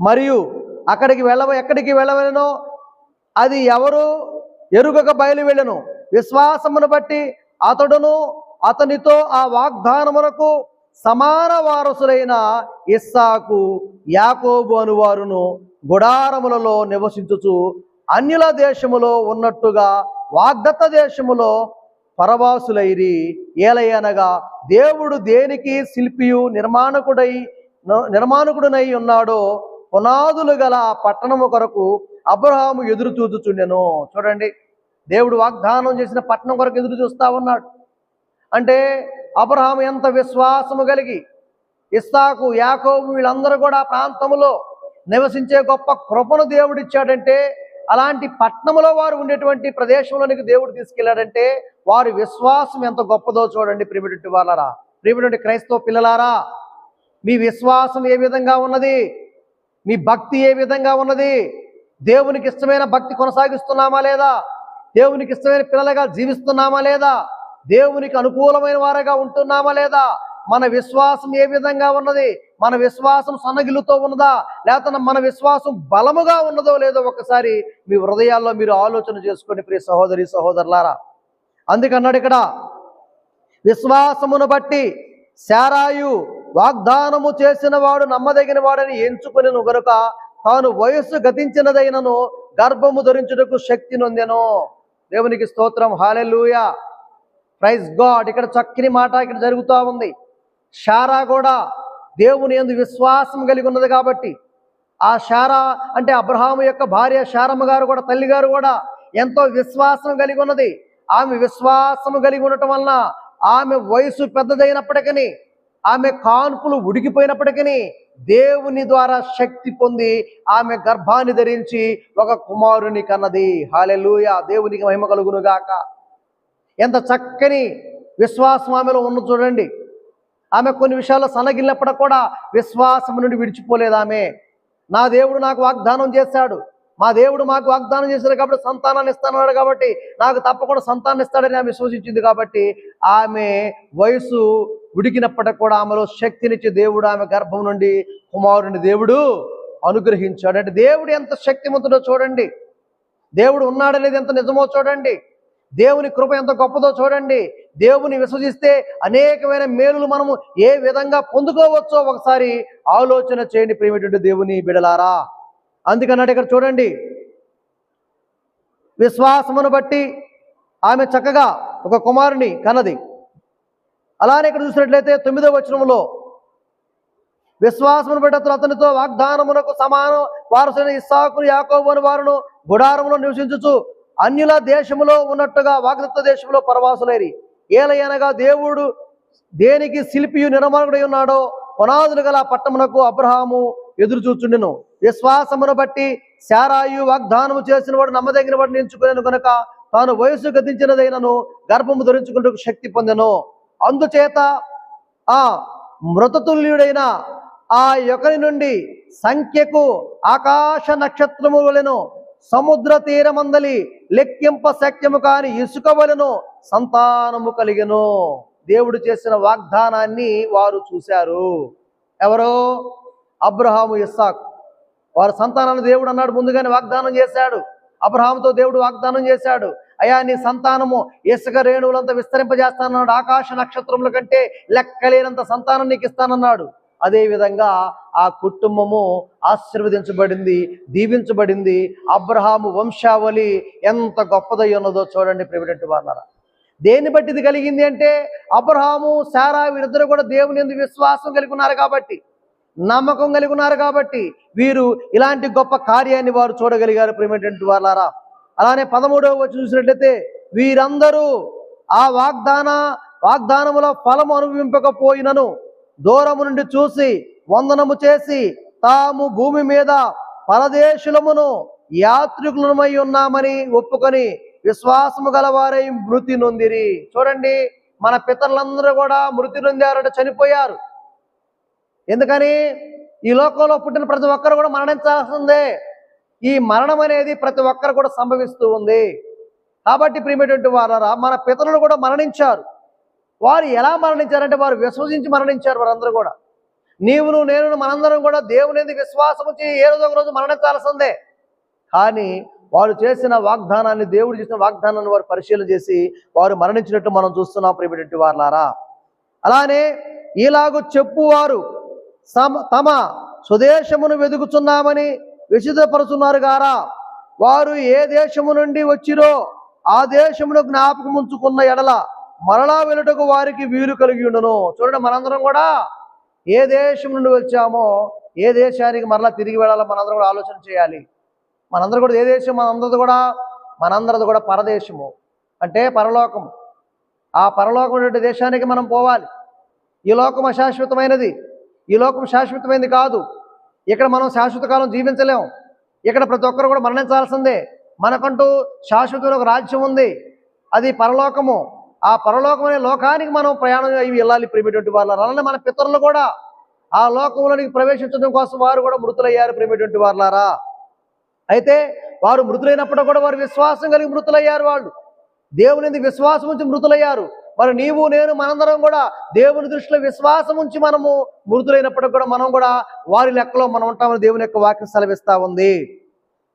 మరియు అక్కడికి వెళ్ళవ ఎక్కడికి వెళ్ళవలెనో అది ఎవరు ఎరుగక బయలు వెళ్ళను విశ్వాసమును బట్టి అతడును అతనితో ఆ వాగ్దానమునకు సమాన వారసులైన ఇస్సాకు యాకోబు అనువారును గుడారములలో నివసించుచు అన్యుల దేశములో ఉన్నట్టుగా వాగ్దత్త దేశములో పరవాసులైరి ఏలయనగా దేవుడు దేనికి శిల్పియు నిర్మాణకుడై నిర్మాణకుడునై ఉన్నాడో పునాదులు గల ఆ పట్టణము కొరకు అబ్రహాము ఎదురు చూచుచుండెను. చూడండి. దేవుడు వాగ్దానం చేసిన పట్టణం కొరకు ఎదురు చూస్తా ఉన్నాడు. అంటే అబ్రహాము ఎంత విశ్వాసము కలిగి ఇస్సాకు యాకోబు వీళ్ళందరూ కూడా ఆ ప్రాంతములో నివసించే గొప్ప కృపను దేవుడిచ్చాడంటే అలాంటి పట్టణములో వారు ఉండేటువంటి ప్రదేశంలోనికి దేవుడు తీసుకెళ్ళాడంటే వారి విశ్వాసం ఎంత గొప్పదో చూడండి ప్రిమిటి వాళ్ళరా. ప్రిమిటి క్రైస్తవ పిల్లలారా మీ విశ్వాసం ఏ విధంగా ఉన్నది? మీ భక్తి ఏ విధంగా ఉన్నది? దేవునికి ఇష్టమైన భక్తి కొనసాగిస్తున్నామా లేదా? దేవునికి ఇష్టమైన పిల్లలుగా జీవిస్తున్నామా లేదా? దేవునికి అనుకూలమైన వారుగా ఉంటున్నామా లేదా? మన విశ్వాసం ఏ విధంగా ఉన్నది? మన విశ్వాసం సన్నగిలుతో ఉన్నదా? లేకపోతే మన విశ్వాసం బలముగా ఉన్నదో లేదో ఒకసారి మీ హృదయాల్లో మీరు ఆలోచన చేసుకోండి ప్రియ సహోదరి సహోదరులారా. అందుకన్నాడు ఇక్కడ విశ్వాసమును బట్టి శారాయు వాగ్దానము చేసిన వాడు నమ్మదగిన వాడని ఎంచుకుని గనుక తాను వయస్సు గతించినదైనను గర్భము ధరించుటకు శక్తి నొందెను. దేవునికి స్తోత్రం. Hallelujah praise God. ఇక్కడ చక్కని మాట ఇక్కడ జరుగుతూ ఉంది. శారా కూడా దేవుని ఎందు విశ్వాసం కలిగి ఉన్నది కాబట్టి ఆ షారా అంటే అబ్రహాము యొక్క భార్య షారమ్మ గారు కూడా తల్లి గారు కూడా ఎంతో విశ్వాసం కలిగి ఉన్నది. ఆమె విశ్వాసము కలిగి ఉండటం వలన ఆమె వయసు పెద్దదైనప్పటికీ ఆమె కాన్పులు ఉడికిపోయినప్పటికీ దేవుని ద్వారా శక్తి పొంది ఆమె గర్భాన్ని ధరించి ఒక కుమారుని కన్నది. హాలెలూయ దేవునికి మహిమ కలుగునుగాక. ఎంత చక్కని విశ్వాసం ఆమెలో ఉన్న చూడండి. ఆమె కొన్ని విషయాల్లో సన్నగిల్లినప్పుడు కూడా విశ్వాసం నుండి విడిచిపోలేదు ఆమె. నా దేవుడు నాకు వాగ్దానం చేశాడు. మా దేవుడు మాకు వాగ్దానం చేశారు కాబట్టి సంతానాన్ని ఇస్తానన్నాడు కాబట్టి నాకు తప్పకుండా సంతానం ఇస్తాడని ఆమె విశ్వసించింది కాబట్టి ఆమె వయసు ఉడికినప్పటికి కూడా ఆమెలో శక్తినిచ్చి దేవుడు ఆమె గర్భం నుండి కుమారుని దేవుడు అనుగ్రహించాడు. అంటే దేవుడు ఎంత శక్తివంతుడో చూడండి. దేవుడు ఉన్నాడనేది ఎంత నిజమో చూడండి. దేవుని కృప ఎంత గొప్పదో చూడండి. దేవుని విశ్వసిస్తే అనేకమైన మేలులు మనము ఏ విధంగా పొందుకోవచ్చో ఒకసారి ఆలోచన చేయండి ప్రేమటువంటి దేవుని బిడలారా. అందుకన్నాడు ఇక్కడ చూడండి. విశ్వాసమును బట్టి ఆమె చక్కగా ఒక కుమారుని కన్నది. అలానే ఇక్కడ చూసినట్లయితే తొమ్మిదవ వచనంలో విశ్వాసమును బట్టి అతను అతనితో వాగ్దానమునకు సమానం వారసుని ఇస్సాకును యాకోబును వారును గుడారములో నివసించుచు అన్యుల దేశములో ఉన్నట్టుగా వాగ్దత్త దేశంలో పరవాసులేరి. ఏలయనగా దేవుడు దేనికి శిల్పియు నిర్మాణుడై ఉన్నాడో పునాదులు గల పట్టమునకు అబ్రహాము ఎదురు చూచుండెను. విశ్వాసమును బట్టి శారాయు వాగ్దానము చేసిన వాడు నమ్మదగిన వాడిని ఎంచుకునేను కనుక తాను వయసు గతించినదైనను గర్భము ధరించుకుంటూ శక్తి పొందెను. అందుచేత ఆ మృతతుల్యుడైన ఆ యొకరి నుండి సంఖ్యకు ఆకాశ నక్షత్రము వలెను సముద్ర తీరమందలి లెక్కింప శక్యము కాని ఇసుక వలెను సంతానము కలిగెను. దేవుడు చేసిన వాగ్దానాన్ని వారు చూశారు. ఎవరో? అబ్రహాము ఇస్సాక్. వారి సంతానాన్ని దేవుడు అన్నాడు ముందుగానే వాగ్దానం చేశాడు. అబ్రహాంతో దేవుడు వాగ్దానం చేశాడు. అయా నీ సంతానము ఇసుక రేణువులంతా విస్తరింపజేస్తానన్నాడు. ఆకాశ నక్షత్రముల కంటే లెక్కలేనంత సంతానం నీకు ఇస్తానన్నాడు. అదే విధంగా ఆ కుటుంబము ఆశీర్వదించబడింది దీవించబడింది. అబ్రహాము వంశావళి ఎంత గొప్పదై ఉన్నదో చూడండి ప్రివిడెంట్ వార్నరా దేన్ని బట్టి ఇది కలిగింది అంటే అబ్రహాము శారా వీరిద్దరు కూడా దేవుని ఎందుకు విశ్వాసం కలిగి ఉన్నారు కాబట్టి. నమ్మకం కలిగి ఉన్నారు కాబట్టి వీరు ఇలాంటి గొప్ప కార్యాన్ని వారు చూడగలిగారు ప్రేమటువంటి వాళ్ళారా అలానే పదమూడవ వచ్చి చూసినట్లయితే వీరందరూ ఆ వాగ్దాన వాగ్దానముల ఫలము అనుభవింపకపోయినను దూరము నుండి చూసి వందనము చేసి తాము భూమి మీద పరదేశులమును యాత్రికులమై ఉన్నామని ఒప్పుకొని విశ్వాసము గలవారై మృతి నొందిరి. చూడండి మన పితరులందరూ కూడా మృతి నొందారట చనిపోయారు. ఎందుకని? ఈ లోకంలో పుట్టిన ప్రతి ఒక్కరు కూడా మరణించాల్సిందే. ఈ మరణం అనేది ప్రతి ఒక్కరు కూడా సంభవిస్తూ ఉంది. కాబట్టి ప్రియమైనటువంటి వారారా మన పితరులు కూడా మరణించారు. వారు ఎలా మరణించారంటే వారు విశ్వసించి మరణించారు వారందరూ కూడా. నీవును నేను మనందరం కూడా దేవుని విశ్వాసం వచ్చి ఏ రోజు ఒక రోజు మరణించాల్సిందే. కానీ వారు చేసిన వాగ్దానాన్ని దేవుడు చేసిన వాగ్దానాన్ని వారు పరిశీలన చేసి వారు మరణించినట్టు మనం చూస్తున్నాం ప్రియమైనటువంటి వారులారా. అలానే ఇలాగ చెప్పువారు తమ స్వదేశమును వెతుకుతున్నామని విశుద్ధపరుచున్నారు గారా. వారు ఏ దేశము నుండి వచ్చిరో ఆ దేశమును జ్ఞాపకం ఉంచుకున్న ఎడల మరలా వెళ్ళటకు వారికి వీలు కలిగి ఉండును. చూడండి మనందరం కూడా ఏ దేశం నుండి వచ్చామో ఏ దేశానికి మరలా తిరిగి వెళ్ళాలో మనందరం కూడా ఆలోచన చేయాలి. మనందరం కూడా ఏ దేశం మనందరిది కూడా మనందరిది కూడా పరదేశము. అంటే పరలోకం. ఆ పరలోకం దేశానికి మనం పోవాలి. ఈ లోకం అశాశ్వతమైనది. ఈ లోకం శాశ్వతమైంది కాదు. ఇక్కడ మనం శాశ్వత కాలం జీవించలేం. ఇక్కడ ప్రతి ఒక్కరు కూడా మరణించాల్సిందే. మనకంటూ శాశ్వతమైన ఒక రాజ్యం ఉంది. అది పరలోకము. ఆ పరలోకం అనే లోకానికి మనం ప్రయాణం అవి వెళ్ళాలి ప్రేమటువంటి వాళ్ళు అలానే మన పితరులు కూడా. ఆ లోకంలోనికి ప్రవేశించడం కోసం వారు కూడా మృతులయ్యారు ప్రేమటువంటి వాళ్ళారా అయితే వారు మృతులైనప్పుడు కూడా వారు విశ్వాసం కలిగి మృతులయ్యారు వాళ్ళు. దేవుని విశ్వాసం నుంచి మృతులయ్యారు. మరి నీవు నేను మనందరం కూడా దేవుని దృష్టిలో విశ్వాసం ఉంచి మనము మృతులైనప్పటికి కూడా మనం కూడా వారి లెక్కలో మనం ఉంటామని దేవుని యొక్క వాక్యం సెలవిస్తా ఉంది.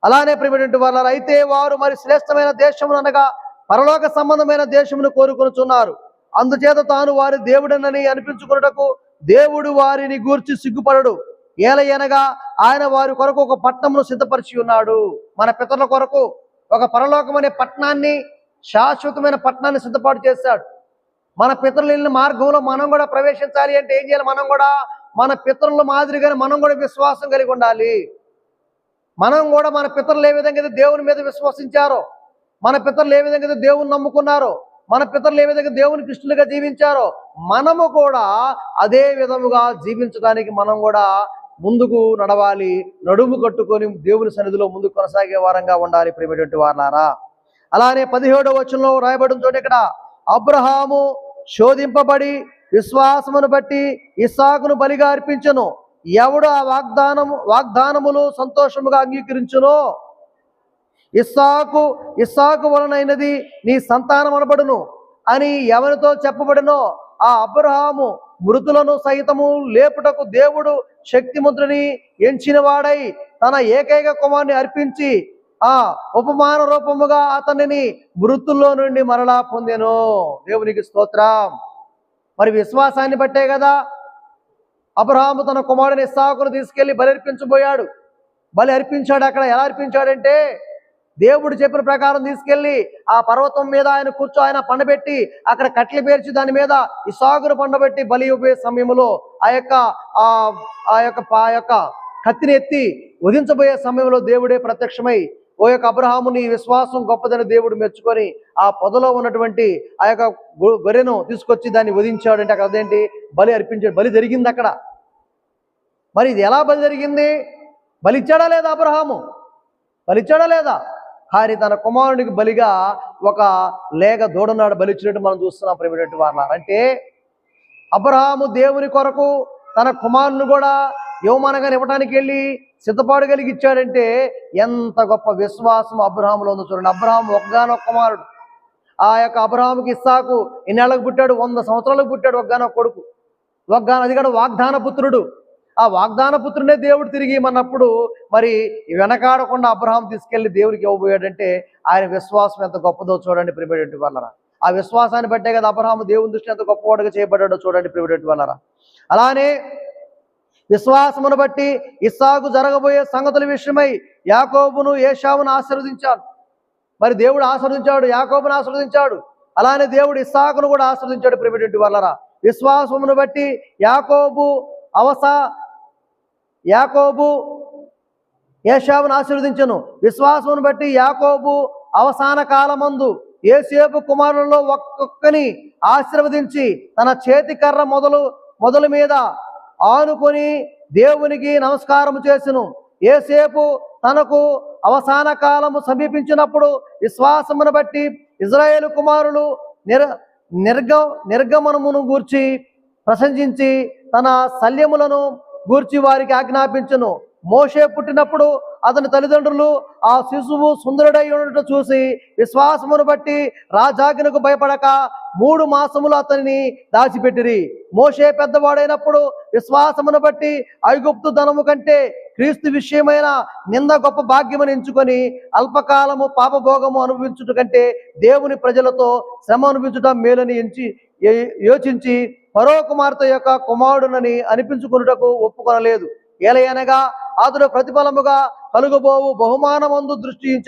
అలానే ప్రియమైనటువంటి వాళ్ళ అయితే వారు మరి శ్రేష్టమైన దేశమును అనగా పరలోక సంబంధమైన దేశమును కోరుకొనుచున్నారు. అందుచేత తాను వారి దేవుడనని అనిపించుకున్నటకు దేవుడు వారిని గూర్చి సిగ్గుపడడు. ఏలయనగా ఆయన వారి కొరకు ఒక పట్టణమును సిద్ధపరిచి ఉన్నాడు. మన పితరుల కొరకు ఒక పరలోకం అనే పట్టణాన్ని శాశ్వతమైన పట్టణాన్ని సిద్ధపాటు చేశాడు. మన పితరులు వెళ్ళిన మార్గంలో మనం కూడా ప్రవేశించాలి అంటే ఏం చేయాలి? మనం కూడా మన పితరుల మాదిరిగానే మనం కూడా విశ్వాసం కలిగి ఉండాలి. మనం కూడా మన పితరులు ఏ విధంగా అయితే దేవుని మీద విశ్వసించారో మన పితరులు ఏ విధంగా అయితే దేవుని నమ్ముకున్నారో మన పితరులు ఏ విధంగా దేవుని కృష్ణులుగా జీవించారో మనము కూడా అదే విధముగా జీవించడానికి మనం కూడా ముందుకు నడవాలి నడుము కట్టుకొని దేవుని సన్నిధిలో ముందుకు కొనసాగే వారంగా ఉండాలి ప్రేమటువంటి వారులారా. అలానే పదిహేడవ వచనంలో రాయబడిన చోటు ఇక్కడ. అబ్రహాము శోధింపబడి విశ్వాసమును బట్టి ఇస్సాకును బలిగా అర్పించను. ఎవడు ఆ వాగ్దానము వాగ్దానములు సంతోషముగా అంగీకరించునో? ఇస్సాకు ఇస్సాకు వలనైనది నీ సంతానం అనబడును అని ఎవరితో చెప్పబడినో ఆ అబ్రహాము మృతులను సైతము లేపుటకు దేవుడు శక్తిముద్రని ఎంచిన వాడై తన ఏకైక కుమార్ని అర్పించి ఆ ఉపమాన రూపముగా అతనిని మృతుల్లో నుండి మరలా పొందెను. దేవునికి స్తోత్రం. మరి విశ్వాసాన్ని బట్టే కదా అబ్రహాము తన కుమారుని ఇస్సాకును తీసుకెళ్ళి బలి అర్పించబోయాడు. బలి అర్పించాడు అక్కడ. ఎలా అర్పించాడంటే దేవుడు చెప్పిన ప్రకారం తీసుకెళ్ళి ఆ పర్వతం మీద ఆయన కూర్చో ఆయన పండబెట్టి అక్కడ కట్టెలు పేర్చి దాని మీద ఈ సాగును పండబెట్టి బలి ఇవ్వే సమయంలో ఆ యొక్క ఆ ఆ యొక్క ఆ యొక్క కత్తిని ఎత్తి వధించబోయే సమయంలో దేవుడే ప్రత్యక్షమై ఓ యొక్క అబ్రహాము నీ విశ్వాసం గొప్పదని దేవుడు మెచ్చుకొని ఆ పొదలో ఉన్నటువంటి ఆ యొక్క గొర్రెను తీసుకొచ్చి దాన్ని వధించాడు. అంటే అక్కడ అదేంటి? బలి అర్పించాడు. బలి జరిగింది అక్కడ. మరి ఇది ఎలా బలి జరిగింది? బలిచ్చాడా లేదా అబ్రహాము? బలిచ్చాడా లేదా? కానీ తన కుమారునికి బలిగా ఒక లేగ దూడనాడు బలిచ్చినట్టు మనం చూస్తున్నాం ప్రేమినట్టు వారు అంటే అబ్రహాము దేవుని కొరకు తన కుమారుని కూడా యువమానంగా ఇవ్వడానికి వెళ్ళి సిద్ధపాటు కలిగి ఇచ్చాడంటే ఎంత గొప్ప విశ్వాసం అబ్రహాములో ఉందో చూడండి. అబ్రహాం ఒక్కగానొక్క కుమారుడు. ఆ యొక్క అబ్రహాంకి ఇస్సాకు ఎన్నేళ్ళకు పుట్టాడు వంద సంవత్సరాలకు పుట్టాడు ఒకగానో కొడుకు. ఒక్కగాన అది కూడా వాగ్దాన పుత్రుడు. ఆ వాగ్దాన పుత్రుడే దేవుడు తిరిగి ఇమ్మన్నప్పుడు మరి వెనకాడకుండా అబ్రహాం తీసుకెళ్ళి దేవుడికి ఇవ్వబోయాడంటే ఆయన విశ్వాసం ఎంత గొప్పదో చూడండి ప్రిపేరెంట్ వాళ్ళరా ఆ విశ్వాసాన్ని బట్టే కదా అబ్రహాం దేవుని దృష్టి ఎంత గొప్పవాడుగా చేయబడ్డాడో చూడండి ప్రిపేరెంట్ వాళ్ళరా అలానే విశ్వాసమును బట్టి ఇస్సాకు జరగబోయే సంగతుల విషయమై యాకోబును ఏషావును ఆశీర్వదించాడు. మరి దేవుడు ఆశీర్వదించాడు యాకోబును ఆశీర్వదించాడు. అలానే దేవుడు ఇస్సాకును కూడా ఆశీర్వదించాడు ప్రేమిటి వల్లరా విశ్వాసమును బట్టి యాకోబు అవస యాకోబు ఏషావును ఆశీర్వదించను. విశ్వాసమును బట్టి యాకోబు అవసాన కాలమందు ఏసేపు కుమారులలో ఒక్కొక్కని ఆశీర్వదించి తన చేతి కర్ర మొదలు మొదలు మీద ఆనుకొని దేవునికి నమస్కారం చేసెను. ఏసేపు తనకు అవసాన కాలము సమీపించినప్పుడు విశ్వాసమును బట్టి ఇజ్రాయేల్ కుమారులు నిర్ నిర్గ నిర్గమనమును గూర్చి ప్రశంసించి తన శల్యములను గూర్చి వారికి ఆజ్ఞాపించును. మోషే పుట్టినప్పుడు అతని తల్లిదండ్రులు ఆ శిశువు సుందరుడై ఉండటం చూసి విశ్వాసమును బట్టి రాజాజ్ఞకు భయపడక మూడు మాసములు అతనిని దాచిపెట్టిరి. మోషే పెద్దవాడైనప్పుడు విశ్వాసమును బట్టి ఐగుప్తు ధనము కంటే క్రీస్తు విషయమైన నింద గొప్ప భాగ్యమని ఎంచుకొని అల్పకాలము పాపభోగము అనుభవించుట కంటే దేవుని ప్రజలతో శ్రమ అనుభవించడం మేలని ఎంచి యోచించి పరో కుమార్తె యొక్క కుమారుడునని అనిపించుకున్నటకు ఒప్పుకొనలేదు. ఏలయనగా అతడు ప్రతిఫలముగా కలుగబోవు బహుమానమందు దృష్టి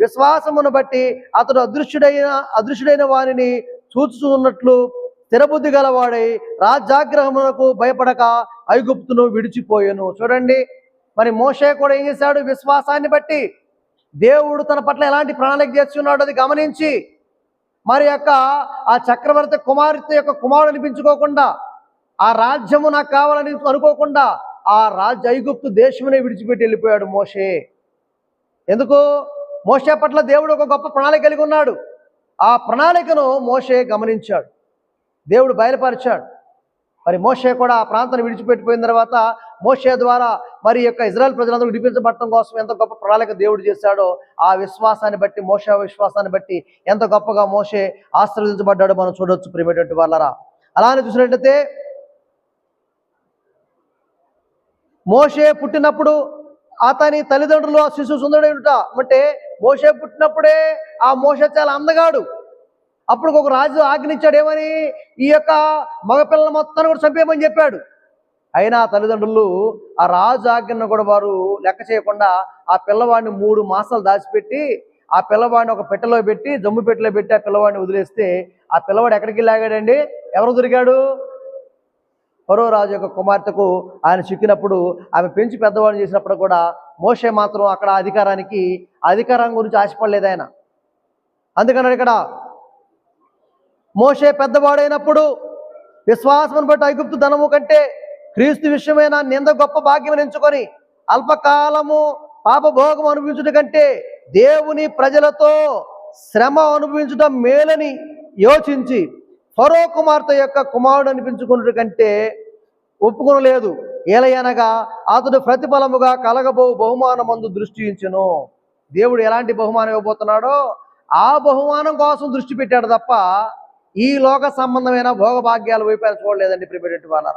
విశ్వాసమును బట్టి అతడు అదృశ్యుడైన అదృశ్యుడైన వారిని చూచుచున్నట్లు స్థిరబుద్ధి గలవాడై రాజ్యాగ్రహమునకు భయపడక ఐగుప్తును విడిచిపోయాను. చూడండి మరి మోషే కూడా ఏం చేశాడు? విశ్వాసాన్ని బట్టి దేవుడు తన పట్ల ఎలాంటి ప్రణాళిక చేస్తున్నాడు అది గమనించి మరి యొక్క ఆ చక్రవర్తి కుమార్తె యొక్క కుమారుడు అనిపించుకోకుండా ఆ రాజ్యము నాకు కావాలని అనుకోకుండా ఆ రాజ్య ఐగుప్తు దేశమునే విడిచిపెట్టి వెళ్ళిపోయాడు మోషే. ఎందుకు? మోషే పట్ల దేవుడు ఒక గొప్ప ప్రణాళిక కలిగి ఉన్నాడు. ఆ ప్రణాళికను మోషే గమనించాడు. దేవుడు బయలుపరిచాడు. మరి మోషే కూడా ఆ ప్రాంతాన్ని విడిచిపెట్టిపోయిన తర్వాత మోషే ద్వారా మరి యొక్క ఇజ్రాయల్ ప్రజలందరూ విడిపించబడటం కోసం ఎంత గొప్ప ప్రణాళిక దేవుడు చేశాడో ఆ విశ్వాసాన్ని బట్టి మోషే విశ్వాసాన్ని బట్టి ఎంత గొప్పగా మోషే ఆశ్రవదించబడ్డాడో మనం చూడవచ్చు ప్రియమైనటువంటి వాళ్ళరా అలానే చూసినట్లయితే మోషే పుట్టినప్పుడు అతని తల్లిదండ్రులు ఆ శిశువు సుందరుడేట అంటే మోషే పుట్టినప్పుడే ఆ మోషే చాలా అందగాడు. అప్పుడు ఒక రాజు ఆజ్ఞించాడు ఏమని ఈ యొక్క మగపిల్లల మొత్తాన్ని కూడా చంపేయమని చెప్పాడు. అయినా తల్లిదండ్రులు ఆ రాజు ఆజ్ఞను కూడా వారు లెక్క చేయకుండా ఆ పిల్లవాడిని మూడు మాసాలు దాచిపెట్టి ఆ పిల్లవాడిని ఒక పెట్టెలో పెట్టి జమ్ము పెట్టెలో పెట్టి ఆ పిల్లవాడిని వదిలేస్తే ఆ పిల్లవాడు ఎక్కడికి లాగాడండి? ఎవరు దొరికాడు? పరో రాజు యొక్క కుమార్తెకు ఆయన చిక్కినప్పుడు ఆమె పెంచి పెద్దవాడిని చేసినప్పుడు కూడా మోషే మాత్రం అక్కడ అధికారానికి అధికారం గురించి ఆశపడలేదు ఆయన. అందుకని ఇక్కడ మోషే పెద్దవాడైనప్పుడు విశ్వాసమును బట్టి ఐగుప్తు ధనము కంటే క్రీస్తు విషయమైన నింద గొప్ప భాగ్యం ఎంచుకొని అల్పకాలము పాపభోగం అనుభవించుట కంటే దేవుని ప్రజలతో శ్రమ అనుభవించడం మేలని యోచించి ఫరో కుమార్తె యొక్క కుమారుడు అనిపించుకున్నట కంటే ఒప్పుకొనలేదు. ఏలయనగా అతడు ప్రతిఫలముగా కలగబో బహుమానమందు దృష్టి ఇచ్చును దేవుడు ఎలాంటి బహుమానం ఇవ్వబోతున్నాడో ఆ బహుమానం కోసం దృష్టి పెట్టాడు తప్ప ఈ లోక సంబంధమైన భోగభాగ్యాలు వైపు చూడలేదండి ప్రిపేరెంట్ వాళ్ళ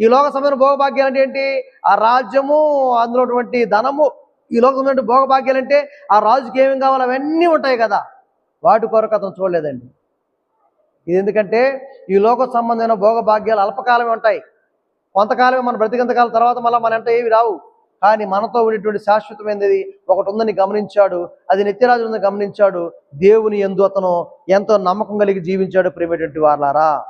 ఈ లోక సంబంధమైన భోగభాగ్యాలు అంటే ఏంటి? ఆ రాజ్యము అందులో ధనము ఈ లోక సంబంధమైన భోగభాగ్యాలు అంటే ఆ రాజుకి ఏమేమి కావాలో అవన్నీ ఉంటాయి కదా. వాటి కొరకు అతను చూడలేదండి. ఇది ఎందుకంటే ఈ లోక సంబంధమైన భోగభాగ్యాలు అల్పకాలమే ఉంటాయి. కొంతకాలమే మన బ్రతికంతకాలం తర్వాత మళ్ళీ మన అంటే ఏవి రావు. కానీ మనతో ఉండేటువంటి శాశ్వతమైనది ఒకటి ఉందని గమనించాడు. అది నిత్యరాజు ఉందని గమనించాడు. దేవుని ఎందు అతను ఎంతో నమ్మకం కలిగి జీవించాడు ప్రేమటువంటి వార్లారా.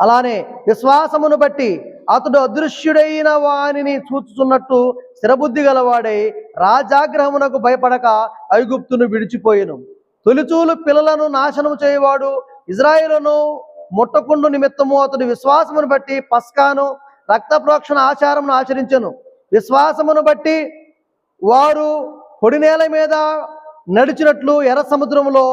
అలానే విశ్వాసమును బట్టి అతడు అదృశ్యుడైన వానిని చూచుచున్నట్టు స్థిరబుద్ధి గలవాడై రాజాగ్రహమునకు భయపడక ఐగుప్తును విడిచిపోయెను. తొలిచూలు పిల్లలను నాశనము చేయవాడు ఇజ్రాయిలను ముట్టకుండు నిమిత్తము అతడు విశ్వాసమును బట్టి పస్కాను రక్త ప్రోక్షణ ఆచారమును ఆచరించెను. విశ్వాసమును బట్టి వారు పొడి నేల మీద నడిచినట్లు ఎర్ర సముద్రంలో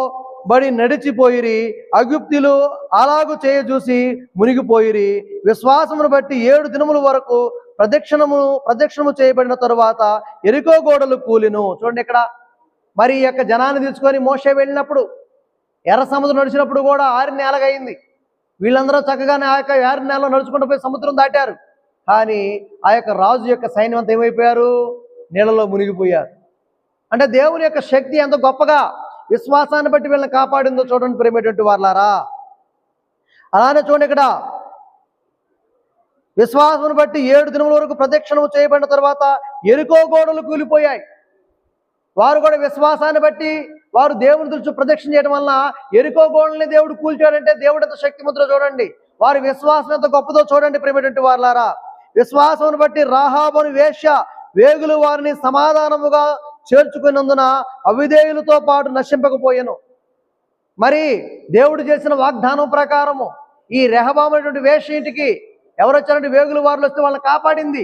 బడి నడిచిపోయిరి అగుప్తిలు అలాగు చేయ చూసి మునిగిపోయిరి. విశ్వాసమును బట్టి ఏడు దినముల వరకు ప్రదక్షిణము ప్రదక్షిణము చేయబడిన తరువాత ఎరికో గోడలు కూలిను. చూడండి ఇక్కడ. మరి ఈ యొక్క జనాన్ని తీసుకొని మోసే వెళ్ళినప్పుడు ఎర్ర సముద్రం నడిచినప్పుడు కూడా ఆరు నెలగైంది వీళ్ళందరూ చక్కగానే ఆ యొక్క ఆరు నెలలో నడుచుకుంటూ పోయి సముద్రం దాటారు. కానీ ఆ యొక్క రాజు యొక్క సైన్యం అంతా ఏమైపోయారు? నీళ్ళలో మునిగిపోయారు. అంటే దేవుని యొక్క శక్తి ఎంత గొప్పగా విశ్వాసాన్ని బట్టి వీళ్ళని కాపాడిందో చూడండి ప్రేమేటువంటి వాళ్ళారా అలానే చూడండి ఇక్కడ విశ్వాసం బట్టి ఏడు దినముల వరకు ప్రదక్షిణము చేయబడిన తర్వాత ఎరుకో గోడలు కూలిపోయాయి. వారు కూడా విశ్వాసాన్ని బట్టి వారు దేవుని దృష్టి ప్రదక్షిణ చేయడం వలన ఎరుకో గోడల్ని దేవుడు కూల్చాడంటే దేవుడు ఎంత శక్తిమంతుడో చూడండి. వారి విశ్వాసం ఎంత గొప్పదో చూడండి ప్రేమటువంటి వారులారా. విశ్వాసమును బట్టి రాహాబుని వేష్య వేగులు వారిని సమాధానముగా చేర్చుకున్నందున అవిధేయులతో పాటు నశింపకపోయాను. మరి దేవుడు చేసిన వాగ్దానం ప్రకారము ఈ రెహబామైనటువంటి వేశ్య ఇంటికి ఎవరొచ్చారంటే వేగులు వారులు వస్తే వాళ్ళని కాపాడింది.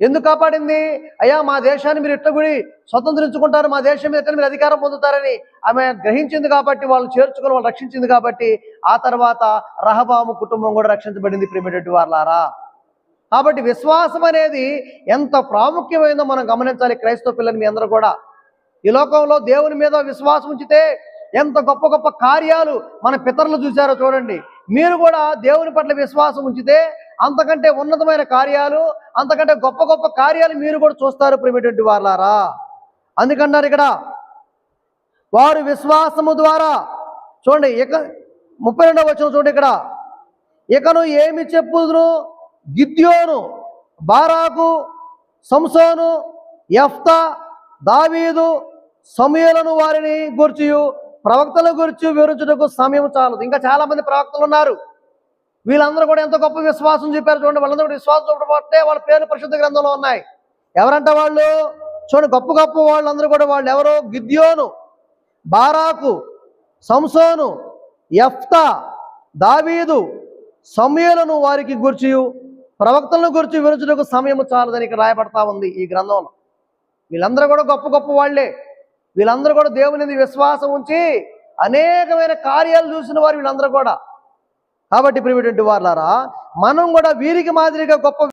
ఎందుకు కాపాడింది? అయ్యా మా దేశాన్ని మీరు ఇట్టగుడి స్వతంత్రించుకుంటారు మా దేశం మీద మీరు అధికారం పొందుతారని ఆమె గ్రహించింది కాబట్టి వాళ్ళు చేర్చుకొని వాళ్ళు రక్షించింది కాబట్టి ఆ తర్వాత రహబాము కుటుంబం కూడా రక్షించబడింది ప్రేమటువంటి వారులారా. కాబట్టి విశ్వాసం అనేది ఎంత ప్రాముఖ్యమైందో మనం గమనించాలి. క్రైస్తవ పిల్లలు మీ అందరూ కూడా. ఈ లోకంలో దేవుని మీద విశ్వాసం ఉంచితే ఎంత గొప్ప గొప్ప కార్యాలు మన పితరులు చూశారో చూడండి. మీరు కూడా దేవుని పట్ల విశ్వాసం ఉంచితే అంతకంటే ఉన్నతమైన కార్యాలు అంతకంటే గొప్ప గొప్ప కార్యాలు మీరు కూడా చూస్తారు ప్రిమిటెంట్ వాళ్ళారా అందుకన్నారు ఇక్కడ వారు విశ్వాసము ద్వారా చూడండి ఇక ముప్పై రెండవ వచ్చిన చూడండి ఇక్కడ. ఇకను ఏమి చెప్పుదును గిద్యోను బారాకు సంసోను ఎఫ్తా దావీదు సమయలను వారిని గుర్చి ప్రవక్తల గురించి వివరించుటకు సమయం చాలదు. ఇంకా చాలామంది ప్రవక్తలు ఉన్నారు. వీళ్ళందరూ కూడా ఎంతో గొప్ప విశ్వాసం చెప్పారు చూడండి. వాళ్ళందరూ కూడా విశ్వాసం చూపబట్టే వాళ్ళ పేరు పరిశుద్ధ గ్రంథంలో ఉన్నాయి. ఎవరంట వాళ్ళు? చూడండి గొప్ప గొప్ప వాళ్ళందరూ కూడా వాళ్ళు ఎవరు? గిద్యోను బారాకు సంసోను ఎఫ్తా దావీదు సమయలను వారికి గుర్చి ప్రవక్తలను గురించి వివరించుటకు సమయం చాలదని ఇక్కడ రాయబడతా ఉంది ఈ గ్రంథంలో. వీళ్ళందరూ కూడా గొప్ప గొప్ప వాళ్ళే. వీళ్ళందరూ కూడా దేవుని విశ్వాసం ఉంచి అనేకమైన కార్యాలు చూసిన వారు వీళ్ళందరూ కూడా. కాబట్టి ప్రిమిటెంట్ వారులారా మనం కూడా వీరికి మాదిరిగా గొప్ప